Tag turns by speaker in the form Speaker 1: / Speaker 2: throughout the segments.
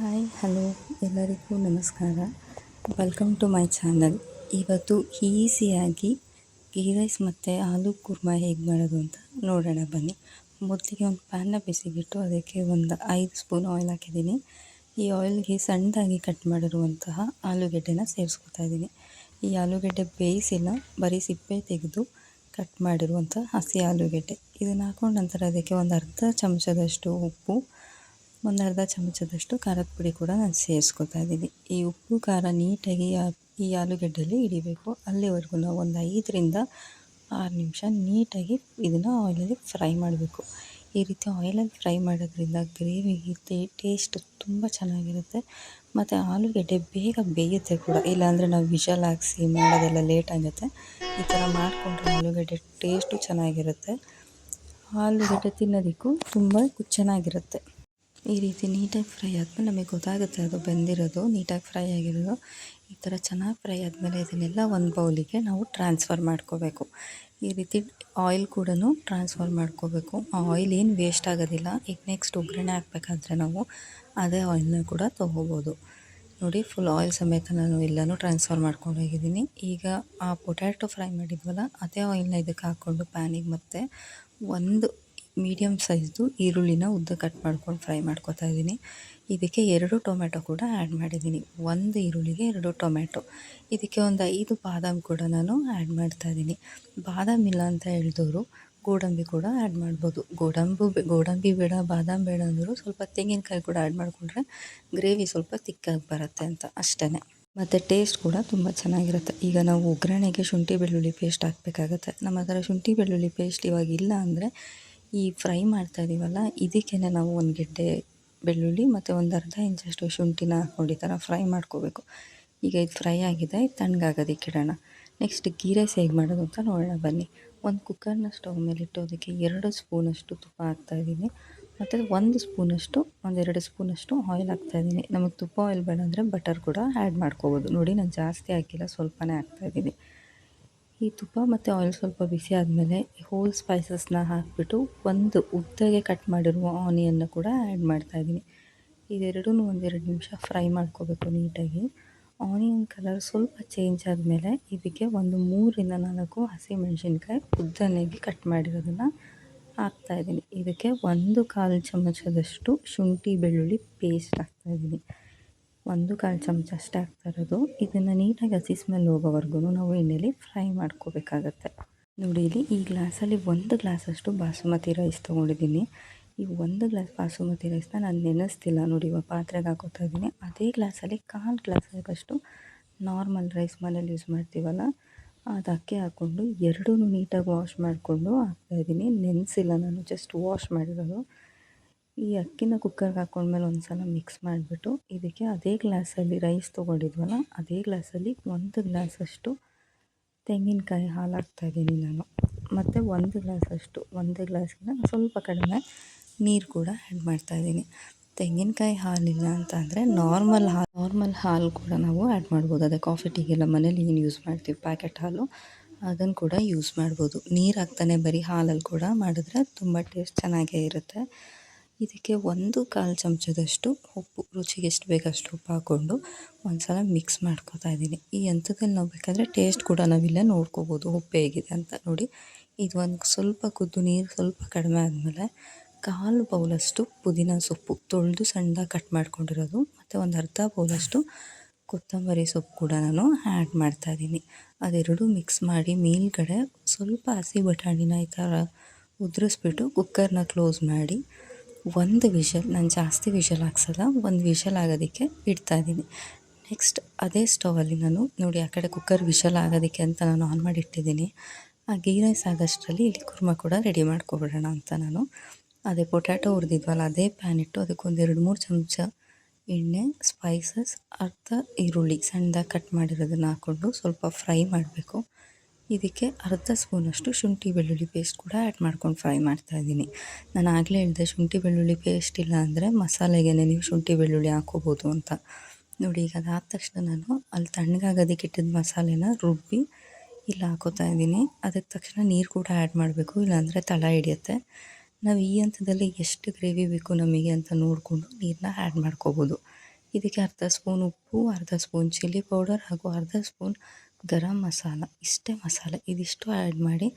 Speaker 1: Hi, hello, ಎಲ್ಲರಿಗೂ ನಮಸ್ಕಾರ. Welcome to my channel ಇವತ್ತು ಈಸಿಯಾಗಿ ಗೀ ರೈಸ್ ಮತ್ತು ಆಲೂ ಕುರ್ಮಾ ಹೇಗೆ ಮಾಡೋದು ಅಂತ ನೋಡೋಣ ಬನ್ನಿ. ಮೊದಲಿಗೆ ಒಂದು ಪ್ಯಾನ್ನ ಬಿಸಿಬಿಟ್ಟು ಅದಕ್ಕೆ ಒಂದು ಐದು ಸ್ಪೂನ್ ಆಯಿಲ್ ಹಾಕಿದ್ದೀನಿ. ಈ ಆಯಿಲ್ಗೆ ಸಣ್ಣದಾಗಿ ಕಟ್ ಮಾಡಿರುವಂತಹ ಆಲೂಗೆಡ್ಡೆನ ಸೇರಿಸ್ಕೊತಾ ಇದ್ದೀನಿ. ಈ ಆಲೂಗೆಡ್ಡೆ ಬೇಯಿಸಿಲ್ಲ, ಬರೀ ಸಿಪ್ಪೆ ತೆಗೆದು ಕಟ್ ಮಾಡಿರುವಂಥ ಹಸಿ ಆಲೂಗೆಡ್ಡೆ. ಇದನ್ನು ಹಾಕೊಂಡು ನಂತರ ಅದಕ್ಕೆ ಒಂದು ಅರ್ಧ ಚಮಚದಷ್ಟು ಉಪ್ಪು ಒಂದು ಅರ್ಧ ಚಮಚದಷ್ಟು ಖಾರದ ಪುಡಿ ಕೂಡ ನಾನು ಸೇರಿಸ್ಕೊತಾ ಇದ್ದೀನಿ. ಈ ಉಪ್ಪು, ಖಾರ ನೀಟಾಗಿ ಈ ಆಲೂಗೆಡ್ಡೆಯಲ್ಲಿ ಹಿಡಿಬೇಕು. ಅಲ್ಲಿವರೆಗೂ ನಾವು ಒಂದು ಐದರಿಂದ ಆರು ನಿಮಿಷ ನೀಟಾಗಿ ಇದನ್ನು ಆಯಿಲಲ್ಲಿ ಫ್ರೈ ಮಾಡಬೇಕು. ಈ ರೀತಿ ಆಯಿಲಲ್ಲಿ ಫ್ರೈ ಮಾಡೋದ್ರಿಂದ ಗ್ರೇವಿಗೆ ಟೇಸ್ಟ್ ತುಂಬ ಚೆನ್ನಾಗಿರುತ್ತೆ. ಮತ್ತು ಆಲೂಗಡ್ಡೆ ಬೇಗ ಬೇಯುತ್ತೆ ಕೂಡ. ಇಲ್ಲಾಂದರೆ ನಾವು ವಿಷಲ್ ಹಾಕ್ಸಿ ಮಾಡೋದೆಲ್ಲ ಲೇಟ್ ಆಗುತ್ತೆ. ಈ ಥರ ಮಾಡಿಕೊಂಡ್ರೆ ಆಲೂಗಡ್ಡೆ ಟೇಸ್ಟು ಚೆನ್ನಾಗಿರುತ್ತೆ. ಆಲೂಗಡ್ಡೆ ತಿನ್ನೋದಕ್ಕೂ ತುಂಬ ಚೆನ್ನಾಗಿರುತ್ತೆ. ಈ ರೀತಿ ನೀಟಾಗಿ ಫ್ರೈ ಆದಮೇಲೆ ನಮಗೆ ಗೊತ್ತಾಗುತ್ತೆ ಅದು ಬೆಂದಿರೋದು, ನೀಟಾಗಿ ಫ್ರೈ ಆಗಿರೋದು. ಈ ಥರ ಚೆನ್ನಾಗಿ ಫ್ರೈ ಆದಮೇಲೆ ಇದನ್ನೆಲ್ಲ ಒಂದು ಬೌಲಿಗೆ ನಾವು ಟ್ರಾನ್ಸ್ಫರ್ ಮಾಡ್ಕೋಬೇಕು. ಈ ರೀತಿ ಆಯಿಲ್ ಕೂಡ ಟ್ರಾನ್ಸ್ಫರ್ ಮಾಡ್ಕೋಬೇಕು. ಆ ಆಯಿಲ್ ಏನು ವೇಸ್ಟ್ ಆಗೋದಿಲ್ಲ. ಈಗ ನೆಕ್ಸ್ಟ್ ಒಗ್ಗರಣೆ ಹಾಕ್ಬೇಕಾದ್ರೆ ನಾವು ಅದೇ ಆಯಿಲ್ನ ಕೂಡ ತೊಗೋಬೋದು. ನೋಡಿ, ಫುಲ್ ಆಯಿಲ್ ಸಮೇತ ನಾನು ಎಲ್ಲನೂ ಟ್ರಾನ್ಸ್ಫರ್ ಮಾಡ್ಕೊಂಡು ಹೋಗಿದ್ದೀನಿ. ಈಗ ಆ ಪೊಟ್ಯಾಟೊ ಫ್ರೈ ಮಾಡಿದ್ವಲ್ಲ, ಅದೇ ಆಯಿಲ್ನ ಇದಕ್ಕೆ ಹಾಕ್ಕೊಂಡು ಪ್ಯಾನಿಗೆ ಮತ್ತು ಒಂದು ಮೀಡಿಯಮ್ ಸೈಜ್ದು ಈರುಳ್ಳಿನ ಉದ್ದ ಕಟ್ ಮಾಡ್ಕೊಂಡು ಫ್ರೈ ಮಾಡ್ಕೊತಾ ಇದ್ದೀನಿ. ಇದಕ್ಕೆ ಎರಡು ಟೊಮೆಟೊ ಕೂಡ ಆ್ಯಡ್ ಮಾಡಿದ್ದೀನಿ. ಒಂದು ಈರುಳ್ಳಿಗೆ ಎರಡು ಟೊಮೆಟೊ ಇದಕ್ಕೆ ಒಂದು ಐದು ಬಾದಾಮಿ ಕೂಡ ನಾನು ಆ್ಯಡ್ ಮಾಡ್ತಾ ಇದ್ದೀನಿ. ಬಾದಾಮಿ ಇಲ್ಲ ಅಂತ ಹೇಳಿದವರು ಗೋಡಂಬಿ ಕೂಡ ಆ್ಯಡ್ ಮಾಡ್ಬೋದು. ಗೋಡಂಬು ಗೋಡಂಬಿ ಬೇಡ, ಬಾದಾಮಿ ಬೇಡ ಅಂದರು ಸ್ವಲ್ಪ ತೆಂಗಿನಕಾಯಿ ಕೂಡ ಆ್ಯಡ್ ಮಾಡಿಕೊಂಡ್ರೆ ಗ್ರೇವಿ ಸ್ವಲ್ಪ ತಿಕ್ಕಾಗಿ ಬರುತ್ತೆ ಅಂತ ಅಷ್ಟೇ ಮತ್ತು ಟೇಸ್ಟ್ ಕೂಡ ತುಂಬ ಚೆನ್ನಾಗಿರುತ್ತೆ. ಈಗ ನಾವು ಒಗ್ಗರಣೆಗೆ ಶುಂಠಿ ಬೆಳ್ಳುಳ್ಳಿ ಪೇಸ್ಟ್ ಹಾಕಬೇಕಾಗತ್ತೆ. ನಮ್ಮ ಹತ್ರ ಶುಂಠಿ ಬೆಳ್ಳುಳ್ಳಿ ಪೇಸ್ಟ್ ಇವಾಗ ಇಲ್ಲ ಅಂದರೆ ಈ ಫ್ರೈ ಮಾಡ್ತಾ ಇದ್ದೀವಲ್ಲ ಇದಕ್ಕೆ ನಾವು ಒಂದು ಗೆಡ್ಡೆ ಬೆಳ್ಳುಳ್ಳಿ ಮತ್ತು ಒಂದು ಅರ್ಧ ಇಂಚಷ್ಟು ಶುಂಠಿನ ಹಾಕ್ಕೊಂಡು ಥರ ಫ್ರೈ ಮಾಡ್ಕೋಬೇಕು. ಈಗ ಇದು ಫ್ರೈ ಆಗಿದೆ ತಣ್ಣಗಾಗೋದಕ್ಕೆ ಇಡೋಣ ನೆಕ್ಸ್ಟ್ ಗೀ ರೈಸ್ ಹೇಗೆ ಮಾಡೋದು ಅಂತ ನೋಡೋಣ, ಬನ್ನಿ. ಒಂದು ಕುಕ್ಕರ್ನ ಸ್ಟವ್ ಮೇಲೆ ಇಟ್ಟು ಅದಕ್ಕೆ ಎರಡು ಸ್ಪೂನಷ್ಟು ತುಪ್ಪ ಹಾಕ್ತಾಯಿದ್ದೀನಿ ಮತ್ತು ಒಂದು ಸ್ಪೂನಷ್ಟು ಒಂದೆರಡು ಸ್ಪೂನಷ್ಟು ಆಯಿಲ್ ಹಾಕ್ತಾಯಿದ್ದೀನಿ ನಮಗೆ ತುಪ್ಪ ಆಯಿಲ್ ಬೇಡ ಅಂದರೆ ಬಟರ್ ಕೂಡ ಆ್ಯಡ್ ಮಾಡ್ಕೋಬೋದು. ನೋಡಿ, ನಾನು ಜಾಸ್ತಿ ಹಾಕಿಲ್ಲ, ಸ್ವಲ್ಪನೇ ಹಾಕ್ತಾಯಿದ್ದೀನಿ ಈ ತುಪ್ಪ ಮತ್ತು ಆಯಿಲ್ ಸ್ವಲ್ಪ ಬಿಸಿ ಆದಮೇಲೆ ಹೋಲ್ ಸ್ಪೈಸಸ್ನ ಹಾಕಿಬಿಟ್ಟು ಒಂದು ಉದ್ದಗೆ ಕಟ್ ಮಾಡಿರುವ ಆನಿಯನ್ನ ಕೂಡ ಆ್ಯಡ್ ಮಾಡ್ತಾಯಿದ್ದೀನಿ ಇದೆರಡೂ ಒಂದೆರಡು ನಿಮಿಷ ಫ್ರೈ ಮಾಡ್ಕೋಬೇಕು ನೀಟಾಗಿ. ಆನಿಯನ್ ಕಲರ್ ಸ್ವಲ್ಪ ಚೇಂಜ್ ಆದಮೇಲೆ ಇದಕ್ಕೆ ಒಂದು ಮೂರಿಂದ ನಾಲ್ಕು ಹಸಿಮೆಣಸಿನ್ಕಾಯಿ ಉದ್ದನೆಗೆ ಕಟ್ ಮಾಡಿರೋದನ್ನು ಹಾಕ್ತಾಯಿದ್ದೀನಿ ಇದಕ್ಕೆ ಒಂದು ಕಾಲು ಚಮಚದಷ್ಟು ಶುಂಠಿ ಬೆಳ್ಳುಳ್ಳಿ ಪೇಸ್ಟ್ ಹಾಕ್ತಾಯಿದ್ದೀನಿ ಒಂದು ಕಾಲು ಚಮಚ ಅಷ್ಟೇ ಹಾಕ್ತಾ ಇರೋದು. ಇದನ್ನು ನೀಟಾಗಿ ಹಸಿ ಸ್ಮೆಲ್ ಹೋಗೋವರೆಗೂ ನಾವು ಎಣ್ಣೆಲಿ ಫ್ರೈ ಮಾಡ್ಕೋಬೇಕಾಗತ್ತೆ. ನೋಡಿ, ಇಲ್ಲಿ ಈ ಗ್ಲಾಸಲ್ಲಿ ಒಂದು ಗ್ಲಾಸಷ್ಟು ಬಾಸುಮತಿ ರೈಸ್ ತೊಗೊಂಡಿದ್ದೀನಿ. ಈ ಒಂದು ಗ್ಲಾಸ್ ಬಾಸುಮತಿ ರೈಸ್ನ ನಾನು ನೆನೆಸ್ತಿಲ್ಲ. ನೋಡಿ, ಇವಾಗ ಪಾತ್ರೆಗೆ ಹಾಕೋತಾ ಇದ್ದೀನಿ. ಅದೇ ಗ್ಲಾಸಲ್ಲಿ ಕಾಲು ಗ್ಲಾಸ್ ಆಗಷ್ಟು ನಾರ್ಮಲ್ ರೈಸ್ ಮನೇಲಿ ಯೂಸ್ ಮಾಡ್ತೀವಲ್ಲ ಅದು ಅಕ್ಕಿ ಹಾಕ್ಕೊಂಡು ಎರಡೂ ನೀಟಾಗಿ ವಾಶ್ ಮಾಡಿಕೊಂಡು ಹಾಕ್ತಾಯಿದ್ದೀನಿ ನೆನೆಸಿಲ್ಲ ನಾನು, ಜಸ್ಟ್ ವಾಶ್ ಮಾಡಿರೋದು. ಈ ಅಕ್ಕಿನ ಕುಕ್ಕರ್ಗೆ ಹಾಕೊಂಡ್ಮೇಲೆ ಒಂದು ಸಲ ಮಿಕ್ಸ್ ಮಾಡಿಬಿಟ್ಟು ಇದಕ್ಕೆ ಅದೇ ಗ್ಲಾಸಲ್ಲಿ ರೈಸ್ ತೊಗೊಂಡಿದ್ವಲ್ಲ, ಅದೇ ಗ್ಲಾಸಲ್ಲಿ ಒಂದು ಗ್ಲಾಸಷ್ಟು ತೆಂಗಿನಕಾಯಿ ಹಾಲು ಹಾಕ್ತಾಯಿದ್ದೀನಿ ನಾನು. ಮತ್ತು ಒಂದು ಗ್ಲಾಸಷ್ಟು ಒಂದು ಗ್ಲಾಸ್ಗಿಂತ ಸ್ವಲ್ಪ ಕಡಿಮೆ ನೀರು ಕೂಡ ಆ್ಯಡ್ ಮಾಡ್ತಾಯಿದ್ದೀನಿ ತೆಂಗಿನಕಾಯಿ ಹಾಲಿಲ್ಲ ಅಂತ ಅಂದರೆ ನಾರ್ಮಲ್ ಹಾಲು ನಾರ್ಮಲ್ ಹಾಲು ಕೂಡ ನಾವು ಆ್ಯಡ್ ಮಾಡ್ಬೋದು. ಅದೇ ಕಾಫಿ ಟೀಗೆಲ್ಲ ಮನೇಲಿ ಏನು ಯೂಸ್ ಮಾಡ್ತೀವಿ? ಪ್ಯಾಕೆಟ್ ಹಾಲು ಅದನ್ನು ಕೂಡ ಯೂಸ್ ಮಾಡ್ಬೋದು. ನೀರು ಹಾಕ್ತಾನೆ ಬರೀ ಹಾಲಲ್ಲಿ ಕೂಡ ಮಾಡಿದ್ರೆ ತುಂಬ ಟೇಸ್ಟ್ ಚೆನ್ನಾಗೇ ಇರುತ್ತೆ. ಇದಕ್ಕೆ ಒಂದು ಕಾಲು ಚಮಚದಷ್ಟು ಉಪ್ಪು, ರುಚಿಗೆ ಎಷ್ಟು ಬೇಕಷ್ಟು ಉಪ್ಪು ಹಾಕ್ಕೊಂಡು ಒಂದು ಸಲ ಮಿಕ್ಸ್ ಮಾಡ್ಕೊತಾ ಇದ್ದೀನಿ. ಈ ಹಂತದಲ್ಲಿ ನಾವು ಬೇಕಾದರೆ ಟೇಸ್ಟ್ ಕೂಡ ನಾವಿಲ್ಲ ನೋಡ್ಕೋಬೋದು ಉಪ್ಪು ಹೇಗಿದೆ ಅಂತ ನೋಡಿ. ಇದು ಒಂದು ಸ್ವಲ್ಪ ಕುದ್ದು ನೀರು, ಸ್ವಲ್ಪ ಕಡಿಮೆ ಆದಮೇಲೆ ಕಾಲು ಬೌಲಷ್ಟು ಪುದೀನ ಸೊಪ್ಪು, ತೊಳೆದು ಸಣ್ಣದಾಗಿ ಕಟ್ ಮಾಡ್ಕೊಂಡಿರೋದು. ಮತ್ತು ಒಂದು ಅರ್ಧ ಬೌಲಷ್ಟು ಕೊತ್ತಂಬರಿ ಸೊಪ್ಪು ಕೂಡ ನಾನು ಆ್ಯಡ್ ಮಾಡ್ತಾಯಿದ್ದೀನಿ ಅದೆರಡು ಮಿಕ್ಸ್ ಮಾಡಿ ಮೇಲ್ಗಡೆ ಸ್ವಲ್ಪ ಹಸಿ ಬಟಾಣಿನ ಈ ಥರ ಉದುರಿಸ್ಬಿಟ್ಟು ಕುಕ್ಕರ್ನ ಕ್ಲೋಸ್ ಮಾಡಿ ಒಂದು ವಿಷಲ್, ನಾನು ಜಾಸ್ತಿ ವಿಷಲ್ ಹಾಕ್ಸಲ್ಲ, ಒಂದು ವಿಷಲ್ ಆಗೋದಕ್ಕೆ ಇಡ್ತಾಯಿದ್ದೀನಿ ನೆಕ್ಸ್ಟ್ ಅದೇ ಸ್ಟವಲ್ಲಿ ನಾನು, ನೋಡಿ ಆ ಕಡೆ ಕುಕ್ಕರ್ ವಿಷಲ್ ಆಗೋದಕ್ಕೆ ಅಂತ ನಾನು ಆನ್ ಮಾಡಿ ಇಟ್ಟಿದ್ದೀನಿ ಆ ಗೀ ರೈಸ್ ಆಗೋಷ್ಟರಲ್ಲಿ ಇಲ್ಲಿ ಕುರ್ಮ ಕೂಡ ರೆಡಿ ಮಾಡ್ಕೊಬಿಡೋಣ ಅಂತ ನಾನು. ಅದೇ ಪೊಟ್ಯಾಟೊ ಹುರಿದಿದ್ವಲ್ಲ, ಅದೇ ಪ್ಯಾನ್ ಇಟ್ಟು ಅದಕ್ಕೊಂದು ಎರಡು ಮೂರು ಚಮಚ ಎಣ್ಣೆ ಸ್ಪೈಸಸ್ ಅರ್ಧ ಈರುಳ್ಳಿ ಸಣ್ಣದಾಗಿ ಕಟ್ ಮಾಡಿರೋದನ್ನು ಹಾಕ್ಕೊಂಡು ಸ್ವಲ್ಪ ಫ್ರೈ ಮಾಡಬೇಕು. ಇದಕ್ಕೆ ಅರ್ಧ ಸ್ಪೂನಷ್ಟು ಶುಂಠಿ ಬೆಳ್ಳುಳ್ಳಿ ಪೇಸ್ಟ್ ಕೂಡ ಆ್ಯಡ್ ಮಾಡ್ಕೊಂಡು ಫ್ರೈ ಮಾಡ್ತಾ ಇದ್ದೀನಿ. ನಾನು ಆಗಲೇ ಹೇಳಿದೆ ಶುಂಠಿ ಬೆಳ್ಳುಳ್ಳಿ ಪೇಸ್ಟ್ ಇಲ್ಲ ಅಂದರೆ ಮಸಾಲೆಗೆ ನೀವು ಶುಂಠಿ ಬೆಳ್ಳುಳ್ಳಿ ಹಾಕೋಬೋದು ಅಂತ. ನೋಡಿ ಈಗ ಅದಾದ ತಕ್ಷಣ ನಾನು ಅಲ್ಲಿ ತಣ್ಣಗಾಗೋದಕ್ಕೆ ಇಟ್ಟಿದ್ದ ಮಸಾಲೆನ ರುಬ್ಬಿ ಇಲ್ಲಿ ಹಾಕೋತಾ ಇದ್ದೀನಿ. ಅದಕ್ಕೆ ತಕ್ಷಣ ನೀರು ಕೂಡ ಆ್ಯಡ್ ಮಾಡಬೇಕು, ಇಲ್ಲಾಂದರೆ ತಳ ಹಿಡಿಯುತ್ತೆ. ನಾವು ಈ ಹಂತದಲ್ಲಿ ಎಷ್ಟು ಗ್ರೇವಿ ಬೇಕು ನಮಗೆ ಅಂತ ನೋಡಿಕೊಂಡು ನೀರನ್ನ ಆ್ಯಡ್ ಮಾಡ್ಕೋಬೋದು. ಇದಕ್ಕೆ ಅರ್ಧ ಸ್ಪೂನ್ ಉಪ್ಪು, ಅರ್ಧ ಸ್ಪೂನ್ ಚಿಲ್ಲಿ ಪೌಡರ್ ಹಾಗೂ ಅರ್ಧ ಸ್ಪೂನ್ ಗರಂ ಮಸಾಲ, ಇಷ್ಟೇ ಮಸಾಲ ಇದಿಷ್ಟು ಆ್ಯಡ್ ಮಾಡಿ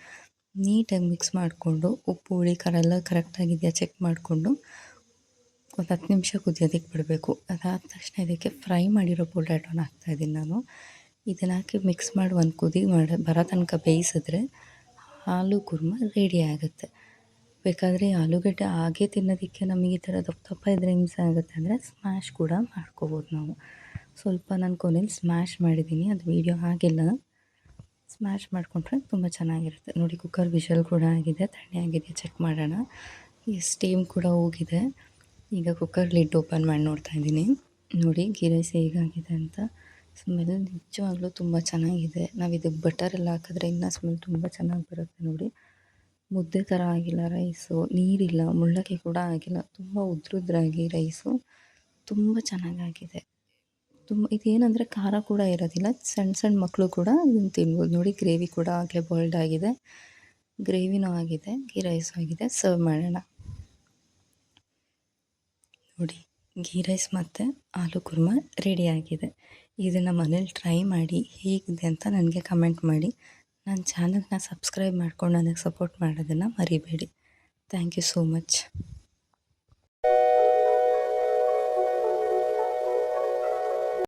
Speaker 1: ನೀಟಾಗಿ ಮಿಕ್ಸ್ ಮಾಡಿಕೊಂಡು ಉಪ್ಪು, ಹುಳಿ, ಖಾರ ಎಲ್ಲ ಕರೆಕ್ಟಾಗಿದೆಯಾ ಚೆಕ್ ಮಾಡಿಕೊಂಡು ಒಂದು ಹತ್ತು ನಿಮಿಷ ಕುದಿಯೋದಕ್ಕೆ ಬಿಡಬೇಕು. ಅದಾದ ತಕ್ಷಣ ಇದಕ್ಕೆ ಫ್ರೈ ಮಾಡಿರೋ ಪೊಟ್ಯಾಟೊನ ಹಾಕ್ತಾಯಿದ್ದೀನಿ ನಾನು. ಇದನ್ನು ಹಾಕಿ ಮಿಕ್ಸ್ ಮಾಡಿ ಒಂದು ಕುದಿ ಮಾಡಿ, ಬರೋ ತನಕ ಬೇಯಿಸಿದ್ರೆ ಹಾಲು, ಕುರ್ಮ ರೆಡಿ ಆಗುತ್ತೆ. ಬೇಕಾದರೆ ಆಲೂಗಡ್ಡೆ ಹಾಗೆ ತಿನ್ನೋದಕ್ಕೆ ನಮಗೆ ಈ ಥರ ದಪ್ಪ ದಪ್ಪ ಇದ್ರೆ ಹಿಂಸೆ ಆಗುತ್ತೆ ಅಂದರೆ ಸ್ಮ್ಯಾಶ್ ಕೂಡ ಮಾಡ್ಕೋಬೋದು ನಾವು. ಸ್ವಲ್ಪ ನಾನು ಕೊನೆಯಲ್ಲಿ ಸ್ಮ್ಯಾಶ್ ಮಾಡಿದ್ದೀನಿ. ಅದು ವೀಡಿಯೋ ಆಗಿಲ್ಲ ಸ್ಮ್ಯಾಶ್ ಮಾಡಿಕೊಂಡ್ರೆ ತುಂಬ ಚೆನ್ನಾಗಿರುತ್ತೆ. ನೋಡಿ ಕುಕ್ಕರ್ ವಿಷಲ್ ಕೂಡ ಆಗಿದೆ. ತಣ್ಣೆ ಆಗಿದೆ. ಚೆಕ್ ಮಾಡೋಣ. ಈ ಸ್ಟೀಮ್ ಕೂಡ ಹೋಗಿದೆ. ಈಗ ಕುಕ್ಕರ್ ಲಿಡ್ ಓಪನ್ ಮಾಡಿ ನೋಡ್ತಾ ಇದ್ದೀನಿ. ನೋಡಿ ಗೀ ರೈಸ್ ಹೇಗಾಗಿದೆ ಅಂತ. ಸ್ಮೆಲ್ ನಿಜವಾಗ್ಲೂ ತುಂಬ ಚೆನ್ನಾಗಿದೆ. ನಾವು ಇದಕ್ಕೆ ಬಟರ್ ಎಲ್ಲ ಹಾಕಿದ್ರೆ ಇನ್ನೂ ಸ್ಮೆಲ್ ತುಂಬ ಚೆನ್ನಾಗಿ ಬರುತ್ತೆ ನೋಡಿ. ಮುದ್ದೆ ಥರ ಆಗಿಲ್ಲ ರೈಸು ನೀರಿಲ್ಲ, ಮುಳ್ಳಕ್ಕೆ ಕೂಡ ಆಗಿಲ್ಲ. ತುಂಬ ಉದ್ರುದ್ರಾಗಿ ರೈಸು ತುಂಬ ಚೆನ್ನಾಗಾಗಿದೆ. ತುಂಬ, ಇದೇನಂದರೆ ಖಾರ ಕೂಡ ಇರೋದಿಲ್ಲ. ಸಣ್ಣ ಸಣ್ಣ ಮಕ್ಕಳು ಕೂಡ ಇದನ್ನು ತಿನ್ಬೋದು. ನೋಡಿ, ಗ್ರೇವಿ ಕೂಡ ಆಗಲೇ ಬಾಯ್ಲ್ಡ್ ಆಗಿದೆ. ಗ್ರೇವಿನೂ ಆಗಿದೆ ಗೀ ರೈಸು ಆಗಿದೆ. ಸರ್ವ್ ಮಾಡೋಣ. ನೋಡಿ ಗೀ ರೈಸ್ ಮತ್ತು ಆಲೂ ಕುರ್ಮ ರೆಡಿಯಾಗಿದೆ ಇದನ್ನು ಮನೇಲಿ ಟ್ರೈ ಮಾಡಿ ಹೇಗಿದೆ ಅಂತ ನನಗೆ ಕಮೆಂಟ್ ಮಾಡಿ. ನನ್ನ ಚಾನಲ್ನ ಸಬ್ಸ್ಕ್ರೈಬ್ ಮಾಡ್ಕೊಂಡು ನನಗೆ ಸಪೋರ್ಟ್ ಮಾಡೋದನ್ನು ಮರಿಬೇಡಿ. Thank you so much